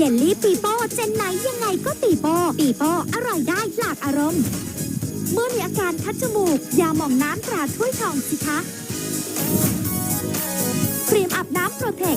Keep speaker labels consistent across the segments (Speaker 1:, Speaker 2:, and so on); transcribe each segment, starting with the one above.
Speaker 1: เยลลี่ปีโป้เจนไหนยังไงก็ปีโป้ปีโป้อร่อยได้หลากอารมณ์ เมื่อมีอาการคัดจมูกยาหม่องน้ำตราถ้วยทองสิคะ ครีมอาบน้ำโปรเทค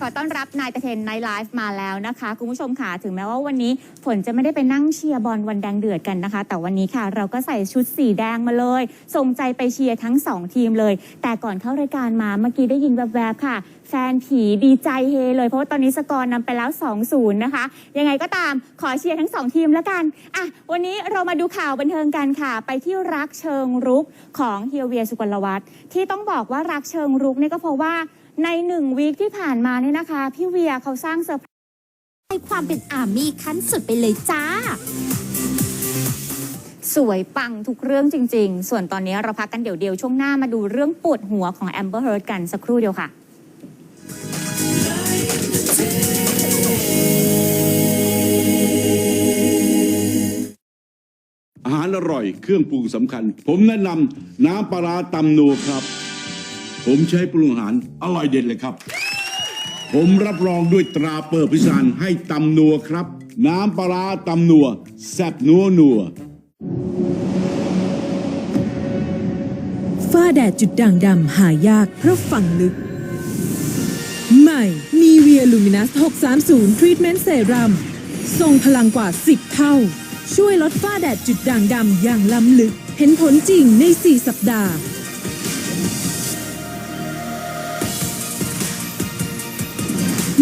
Speaker 2: ขอต้อนรับนายตะเทนไนไลฟ์มาแล้วนะคะ คุณผู้ชมค่ะ ถึงแม้ว่าวันนี้ฝนจะไม่ได้ไปนั่งเชียร์บอลวันแดงเดือดกันนะคะ แต่วันนี้ค่ะ เราก็ใส่ชุดสีแดงมาเลย ส่งใจไปเชียร์ทั้ง 2 ทีมเลย แต่ก่อนเข้ารายการมาเมื่อกี้ได้ยินแวบๆค่ะ แฟนผีดีใจเฮเลยเพราะว่าตอนนี้สกอร์นำไปแล้ว 2-0 นะคะ ยังไงก็ตามขอเชียร์ทั้ง 2 ทีมแล้วกันอะวันนี้เรามาดูข่าวบันเทิงกันค่ะ ไปที่รักเชิงรุกของเฮียเวียสุกลวัฒน์ที่ต้องบอกว่ารักเชิงรุกเนี่ยก็เพราะว่า ในหนึ่งวีคที่ผ่านมาเนี่ยนะคะ พี่เวียเขาสร้างเซอร์ไพรส์
Speaker 1: ให้ความเป็นอาร์มี่ขั้นสุดไปเลยจ้า
Speaker 2: สวยปังทุกเรื่องจริง ๆ ส่วนตอนนี้เราพักกันเดี๋ยวเดียวๆช่วงหน้ามาดูเรื่องปวดหัวของแอมเบอร์เฮิร์ตกันสักครู่เดียวค่ะ
Speaker 3: อาหารอร่อยเครื่องปรุงสำคัญ ผมแนะนำน้ำปลาร้าตำนัวครับ ผมใช้ปรุงอาหารอร่อยเด็ดเลยครับ ผมรับรองด้วยตราเปิดพิสานให้ตำนัวครับ น้ำปลาตำนัวแซ่บนัวนัว
Speaker 4: ฝ้าแดดจุดด่างดำหายากเพราะฝังลึก ใหม่ มีเวียลูมินัส 630 ทรีทเมนต์เซรั่มทรงพลังกว่า 10 เท่า ช่วยลดฝ้าแดดจุดด่างดำอย่างล้ำลึก เห็นผลจริงใน 4 สัปดาห์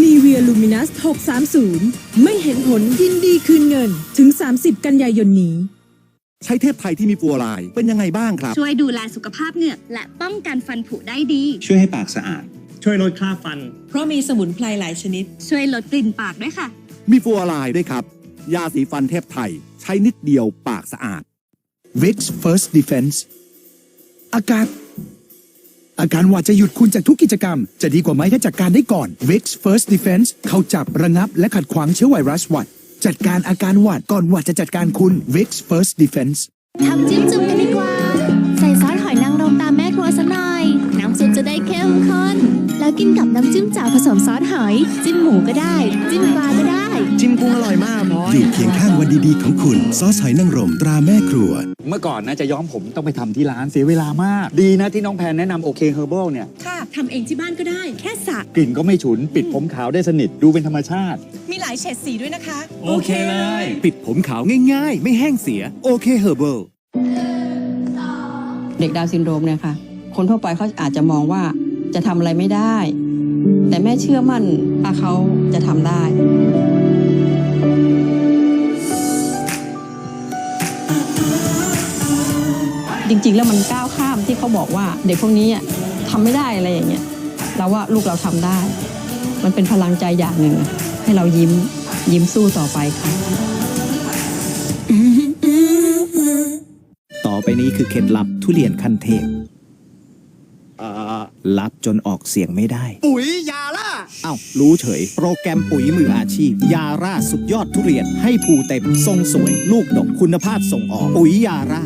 Speaker 4: มีเวียลูมินัส 630 ไม่เห็นผลยินดีคืนเงินถึง 30 กันยายนนี้
Speaker 5: ใช้เทพไทยที่มีฟลูออไรด์เป็นยังไงบ้างครับ
Speaker 6: ช่วยดูแลสุขภาพเหงือกและป้องกันฟันผุได้ดี
Speaker 7: ช่วยให้ปากสะอาด
Speaker 8: ช่วยลดคราบฟัน
Speaker 4: เพราะมีสมุนไพรหลายชนิด
Speaker 6: ช่วยลดกลิ่นปากด้วยค่ะ
Speaker 5: มีฟลูออไรด์ด้วยครับ ยาสีฟันเทพไทย ใช้นิดเดียวปากสะอาด
Speaker 9: Vicks First Defense อาการ อาการหวัดจะหยุดคุณจากทุกกิจกรรม จะดีกว่าไหมถ้าจัดการได้ก่อน Vicks First Defense เข้าจับระงับและขัดขวางเชื้อไวรัสหวัด จัดการอาการหวัดก่อนหวัดจะจัดการคุณ Vicks First Defense
Speaker 1: ทำจิ้มจุ่มกันดีกว่า ใส่ซอสหอยนางรมตามแม่ครัวสักหน่อย น้ำซุปจะได้เข้มข้น แล้วกินกับน้ำจิ้มจ่าผสมซอสหอย จิ้มหมูก็ได้ จิ้มปลาก็ได้
Speaker 5: จิ้มกุ้งอร่อยมากพอ
Speaker 9: อยู่เคียงข้างวันดีๆของคุณ ซอสหอยนางรมตราแม่ครัว
Speaker 7: เมื่อก่อนนะจะย้อมผมต้องไปทำที่ร้านเสียเวลามาก ดีนะที่น้องแพนแนะนำโอเคเฮอร์เบิลเนี่ย
Speaker 4: ค่ะทำเองที่บ้านก็ได้ แค่สระ
Speaker 7: กลิ่นก็ไม่ฉุน ปิดผมขาวได้สนิทดูเป็นธรรมชาติ
Speaker 4: มีหลายเฉดสีด้วยนะคะ
Speaker 8: โอเคเลย
Speaker 5: ปิดผมขาวง่ายๆ ไม่แห้งเสียโอเคเฮอร์เบิล
Speaker 10: เด็กดาวน์ซินโดรมเนี่ยค่ะ คนทั่วไปเขาอาจจะมองว่าจะทำอะไรไม่ได้ แต่แม่เชื่อมั่นว่าเขาจะทำได้ จริง ๆ แล้วมันก้าวข้ามที่เขาบอกว่า เด็กพวกนี้อะทำไม่ได้อะไรอย่างเงี้ยเราว่าลูกเราทำได้ มันเป็นพลังใจอย่างหนึ่งอะให้เรายิ้มยิ้มสู้ต่อไปค่ะ
Speaker 9: ต่อไปนี้คือเคล็ดลับทุเรียนขั้นเทพลับจนออกเสียงไม่ได้
Speaker 5: ปุ๋ยยาล่า
Speaker 9: เอ้ารู้เฉย โปรแกรมปุ๋ยมืออาชีพ ยาร่าสุดยอดทุเรียนให้ภูเต็มทรงสวย ลูกดกคุณภาพส่งออก ปุ๋ยยาร่า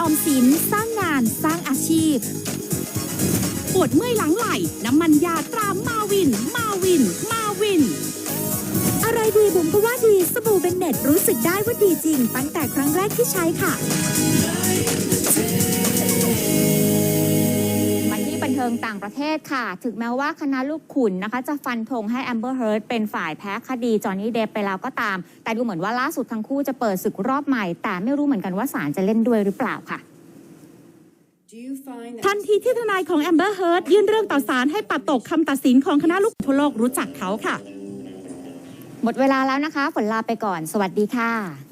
Speaker 1: ออมสินสร้างงานสร้างอาชีพ ปวดเมื่อยหลังไหล่ น้ำมันยาตรามาวิน มาวิน มาวิน อะไรดีบุ๋มก็ว่าดีสบู่เบนเน็ตรู้สึกได้ว่าดีจริง ตั้งแต่ครั้งแรกที่ใช้ค่ะ
Speaker 2: งต่างประเทศค่ะ ถึงแม้ว่าคณะลูกขุนนะคะ จะฟันธงให้แอมเบอร์เฮิร์ d เป็นฝ่ายแพ้คดีจอห์นนี่เดฟไปแล้วก็ตาม แต่ดูเหมือนว่าล่าสุดทั้งคู่จะเปิดศึกรอบใหม่ แต่ไม่รู้เหมือนกันว่าศาลจะเล่นด้วยหรือเปล่าค่ะ
Speaker 11: ทันทีที่ทนายของแอมเบอร์เฮิร์ d ยื่นเรื่องต่อศาลให้ปัดตกคำตัดสินของคณะลูกทั่วโลกรู้จักเขาค่ะ
Speaker 2: หมดเวลาแล้วนะคะฝนลาไปก่อน สวัสดีค่ะ